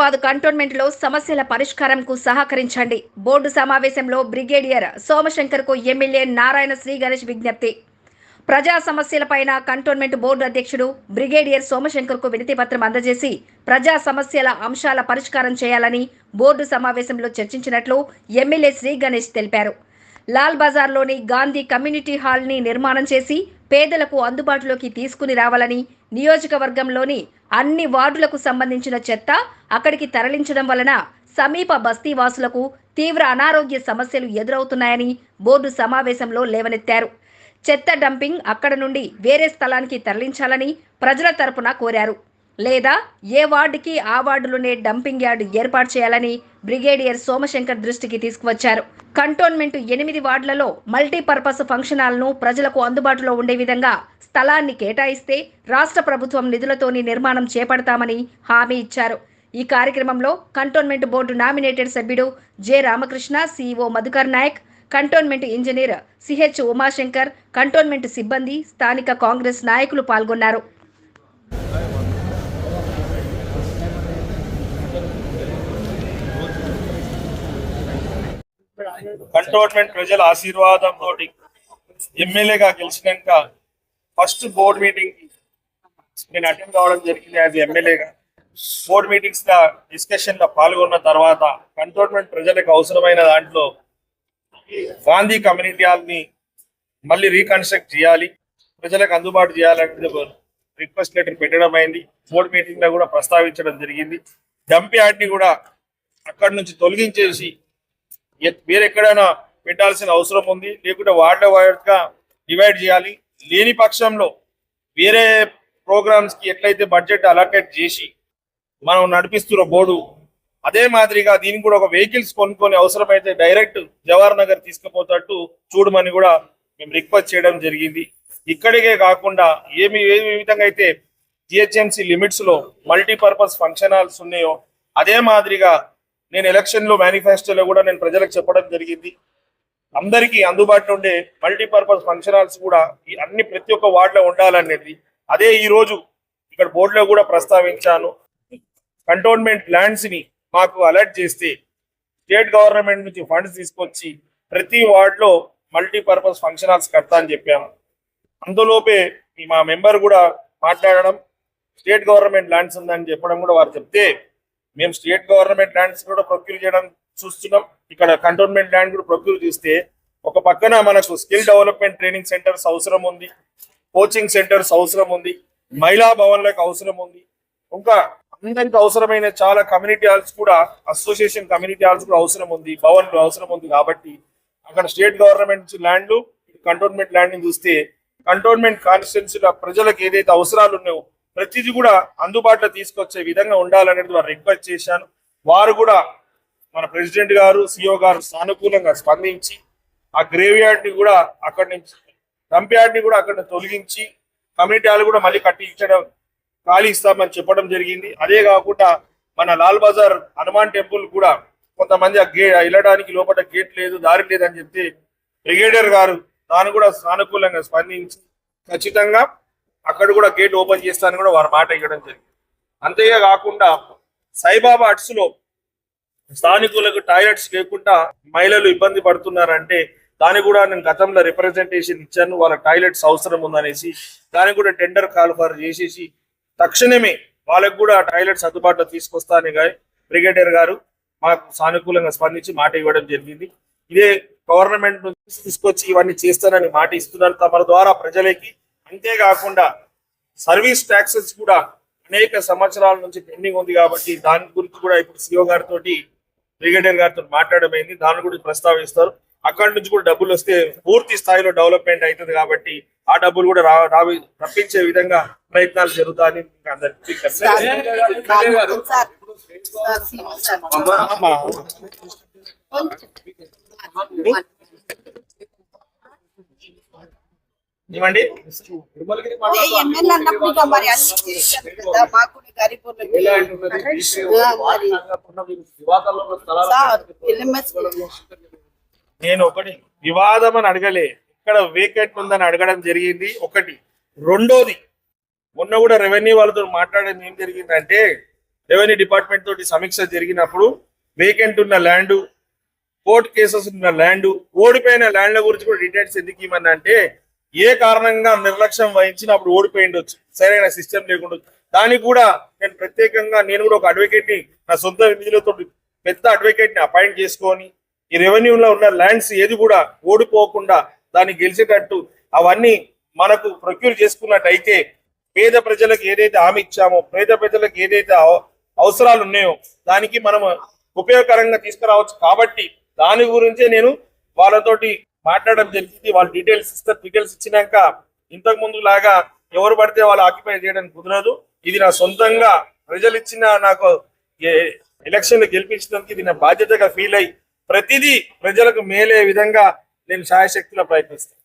హైదరాబాద్ కంటోన్మెంట్లో సమస్యల పరిష్కారంకు సహకరించండి. బోర్డు సమావేశంలో బ్రిగేడియర్ సోమశంకర్కు ఎమ్మెల్యే నారాయణ శ్రీ గణేష్ విజ్ఞప్తి. ప్రజా సమస్యలపైన కంటోన్మెంట్ బోర్డు అధ్యక్షుడు బ్రిగేడియర్ సోమశంకర్కు వినతి పత్రం అందజేసి ప్రజా సమస్యల అంశాల పరిష్కారం చేయాలని బోర్డు సమావేశంలో చర్చించినట్లు ఎమ్మెల్యే శ్రీ గణేష్ తెలిపారు. లాల్ బజార్లోని గాంధీ కమ్యూనిటీ హాల్ని నిర్మాణం చేసి పేదలకు అందుబాటులోకి తీసుకుని రావాలని నియోజకవర్గంలోని అన్ని వార్డులకు సంబంధించిన చెత్త అక్కడికి తరలించడం వలన సమీప బస్తీ వాసులకు తీవ్ర అనారోగ్య సమస్యలు ఎదురవుతున్నాయని బోర్డు సమావేశంలో లేవనెత్తారు. చెత్త డంపింగ్ అక్కడ నుండి వేరే స్థలానికి తరలించాలని ప్రజల తరపున కోరారు. లేదా ఏ వార్డుకి ఆ వార్డులోనే డంపింగ్ యార్డు ఏర్పాటు చేయాలని బ్రిగేడియర్ సోమశంకర్ దృష్టికి తీసుకువచ్చారు. కంటోన్మెంట్ ఎనిమిది వార్డులలో మల్టీపర్పస్ ఫంక్షన్ హాల్ను ప్రజలకు అందుబాటులో ఉండే విధంగా స్థలాన్ని కేటాయిస్తే రాష్ట్ర ప్రభుత్వం నిధులతోని నిర్మాణం చేపడతామని హామీ ఇచ్చారు. ఈ కార్యక్రమంలో కంటోన్మెంట్ బోర్డు నామినేటెడ్ సభ్యుడు J Ramakrishna CEO Madhukar Nayak cantonment engineer CH Umashankar cantonment సిబ్బంది స్థానిక కాంగ్రెస్ నాయకులు పాల్గొన్నారు. కంటోన్మెంట్ ప్రజల ఆశీర్వాదం తోటి ఎమ్మెల్యేగా గెలిచినాక ఫస్ట్ బోర్డ్ మీటింగ్ నేను అటెండ్ కావడం జరిగింది యాజ్ ఎమ్మెల్యేగా. బోర్డ్ మీటింగ్స్గా డిస్కషన్లో పాల్గొన్న తర్వాత కంటోన్మెంట్ ప్రజలకు అవసరమైన దాంట్లో గాంధీ కమ్యూనిటీ మళ్ళీ రీకన్స్ట్రక్ట్ చేయాలి. ప్రజలకు అందుబాటు చేయాలంటే రిక్వెస్ట్ లెటర్ పెట్టడం అయింది. బోర్డ్ మీటింగ్లో కూడా ప్రస్తావించడం జరిగింది. డంప్ యార్డ్ని కూడా అక్కడి నుంచి తొలగించేసి మీరు ఎక్కడైనా పెట్టాల్సిన అవసరం ఉంది లేకుంటే వార్డ్ వైడ్ డివైడ్ చేయాలి. లేని పక్షంలో వేరే ప్రోగ్రామ్స్కి ఎట్లయితే బడ్జెట్ అలాకేట్ చేసి మనం నడిపిస్తున్న బోర్డు అదే మాదిరిగా దీనికి కూడా ఒక వెహికల్స్ కొనుక్కొని అవసరమైతే డైరెక్ట్ జవహర్ నగర్ తీసుకుపోతట్టు చూడమని కూడా మేము రిక్వెస్ట్ చేయడం జరిగింది. ఇక్కడికే కాకుండా ఏమి ఏ విధంగా అయితే జిహెచ్ఎంసి లిమిట్స్లో మల్టీపర్పస్ ఫంక్షన్ హాల్స్ ఉన్నాయో అదే మాదిరిగా నేను ఎలక్షన్లో మేనిఫెస్టోలో కూడా నేను ప్రజలకు చెప్పడం జరిగింది. అందరికీ అందుబాటులో ఉండే మల్టీపర్పస్ ఫంక్షన్ హాల్స్ కూడా ఈ అన్ని ప్రతి ఒక్క వార్డులో ఉండాలనేది. అదే ఈరోజు ఇక్కడ బోర్డులో కూడా ప్రస్తావించాను. కంటోన్మెంట్ ల్యాండ్స్ని మాకు అలర్ట్ చేస్తే స్టేట్ గవర్నమెంట్ నుంచి ఫండ్స్ తీసుకొచ్చి ప్రతి వార్డులో మల్టీపర్పస్ ఫంక్షన్ హాల్స్ కడతా అని చెప్పాము అందులోపే ఈ మా మెంబర్ కూడా మాట్లాడడం స్టేట్ గవర్నమెంట్ ల్యాండ్స్ ఉందని చెప్పడం కూడా వారు చెప్తే మేము స్టేట్ గవర్నమెంట్ ల్యాండ్స్ కూడా ప్రొక్యూర్ చేయడం చూస్తున్నాం. ఇక్కడ కంటోన్మెంట్ ల్యాండ్ కూడా ప్రొక్యూర్ చేస్తే ఒక పక్కన మనకు స్కిల్ డెవలప్మెంట్ ట్రైనింగ్ సెంటర్స్ అవసరం ఉంది. కోచింగ్ సెంటర్స్ అవసరం ఉంది. మహిళా భవన్లకు అవసరం ఉంది. ఇంకా అందరికి అవసరమైన చాలా కమ్యూనిటీ హాల్స్ కూడా అసోసియేషన్ కమ్యూనిటీ హాల్స్ కూడా అవసరం ఉంది. భవన్లు అవసరం ఉంది కాబట్టి అక్కడ స్టేట్ గవర్నమెంట్ ల్యాండ్లు కంటోన్మెంట్ ల్యాండ్ని చూస్తే కంటోన్మెంట్ కాన్స్టిట్యున్సీల ప్రజలకు ఏదైతే అవసరాలు ఉన్నాయో ప్రతిదీ కూడా అందుబాటులో తీసుకొచ్చే విధంగా ఉండాలనేది వారు రిక్వెస్ట్ చేశాను. వారు కూడా మన ప్రెసిడెంట్ గారు సిఓ గారు సానుకూలంగా స్పందించి ఆ గ్రేవ్యార్డ్ని ని కూడా అక్కడి నుంచి డంప్యార్డ్ని ని కూడా అక్కడ తొలగించి కమ్యూనిటీ హాల్ కూడా మళ్ళీ కట్టించడం ఖాళీ ఇస్తామని చెప్పడం జరిగింది. అదే కాకుండా మన లాల్ బజార్ హనుమాన్ టెంపుల్ కూడా కొంతమంది ఆ గే వెళ్ళడానికి లోపల గేట్ లేదు దారి లేదని చెప్తే బ్రిగేడియర్ గారు తాను కూడా సానుకూలంగా స్పందించి ఖచ్చితంగా అక్కడ కూడా గేట్ ఓపెన్ చేస్తానని కూడా వారు మాట ఇవ్వడం జరిగింది. అంతేగా కాకుండా సాయిబాబా అట్స్లో స్థానికులకు టాయిలెట్స్ లేకుండా మహిళలు ఇబ్బంది పడుతున్నారంటే దానికి కూడా నేను గతంలో రిప్రజెంటేషన్ ఇచ్చాను వాళ్ళ టాయిలెట్స్ అవసరం ఉందనేసి దానికి కూడా టెండర్ కాల్ఫర్ చేసేసి తక్షణమే వాళ్ళకు కూడా టాయిలెట్స్ అందుబాటులో తీసుకొస్తానని కానీ బ్రిగేడియర్ గారు మాకు సానుకూలంగా స్పందించి మాట ఇవ్వడం జరిగింది. ఇదే గవర్నమెంట్ నుంచి తీసుకొచ్చి ఇవన్నీ చేస్తానని మాట ఇస్తున్నారు తమ ద్వారా ప్రజలకి అంతేకాకుండా సర్వీస్ ట్యాక్సెస్ కూడా అనేక సంవత్సరాల నుంచి పెండింగ్ ఉంది కాబట్టి దాని గురించి కూడా ఇప్పుడు సిఓ గారితో బ్రిగేడియర్ గారితో మాట్లాడమైంది దాన్ని కూడా ప్రస్తావిస్తారు. అక్కడి నుంచి కూడా డబ్బులు వస్తే పూర్తి స్థాయిలో డెవలప్మెంట్ అవుతుంది కాబట్టి ఆ డబ్బులు కూడా రావి రప్పించే విధంగా ప్రయత్నాలు జరుగుతాయని అందరికీ ఎమ్మెల్యే అన్నప్పుడు ఇక మరి అన్ని చేశారు కదా మాకు కూడా గరీబులకి. ఆ, మరి సార్, నేను ఒకటి వివాదం అని అడగలే. ఇక్కడ వేకెట్ ఉందని అడగడం జరిగింది. ఒకటి రెండోది మొన్న కూడా రెవెన్యూ వాళ్ళతో మాట్లాడడం ఏం జరిగిందంటే రెవెన్యూ డిపార్ట్మెంట్ తోటి సమీక్ష జరిగినప్పుడు వేకెంట్ ఉన్న ల్యాండ్ కోర్టు కేసెస్ ఉన్న ల్యాండ్ ఓడిపోయిన ల్యాండ్ల గురించి కూడా డీటెయిల్స్ ఎందుకు ఇవ్వమని అంటే ఏ కారణంగా నిర్లక్ష్యం వహించినప్పుడు ఓడిపోయి సరైన సిస్టమ్ లేకుండా దానికి కూడా నేను ప్రత్యేకంగా నేను కూడా ఒక అడ్వకేట్ని నా సొంత నిధులతో పెద్ద అడ్వకేట్ని అపాయింట్ చేసుకొని ఈ రెవెన్యూలో ఉన్న ల్యాండ్స్ ఏది కూడా ఓడిపోకుండా దాన్ని గెలిచేటట్టు అవన్నీ మనకు ప్రొక్యూర్ చేసుకున్నట్టయితే పేద ప్రజలకు ఏదైతే హామీ ఇచ్చామో పేద ప్రజలకు ఏదైతే అవ- అవసరాలు ఉన్నాయో దానికి మనం ఉపయోగకరంగా తీసుకురావచ్చు. కాబట్టి దాని గురించే నేను వాళ్ళతోటి మాట్లాడడం జరిగింది. వాళ్ళ డీటెయిల్స్ ఇస్తారు. డీటెయిల్స్ ఇచ్చినాక ఇంతకు ముందు లాగా ఎవరు పడితే వాళ్ళు ఆక్యుపై చేయడానికి కుదరదు. ఇది నా సొంతంగా ప్రజలు ఇచ్చిన నాకు ఎలక్షన్ గెలిపించడానికి ఇది నా బాధ్యతగా ఫీల్ అయ్యి ప్రతిదీ ప్రజలకు మేలే విధంగా నేను సాయశక్తిలో ప్రయత్నిస్తాను.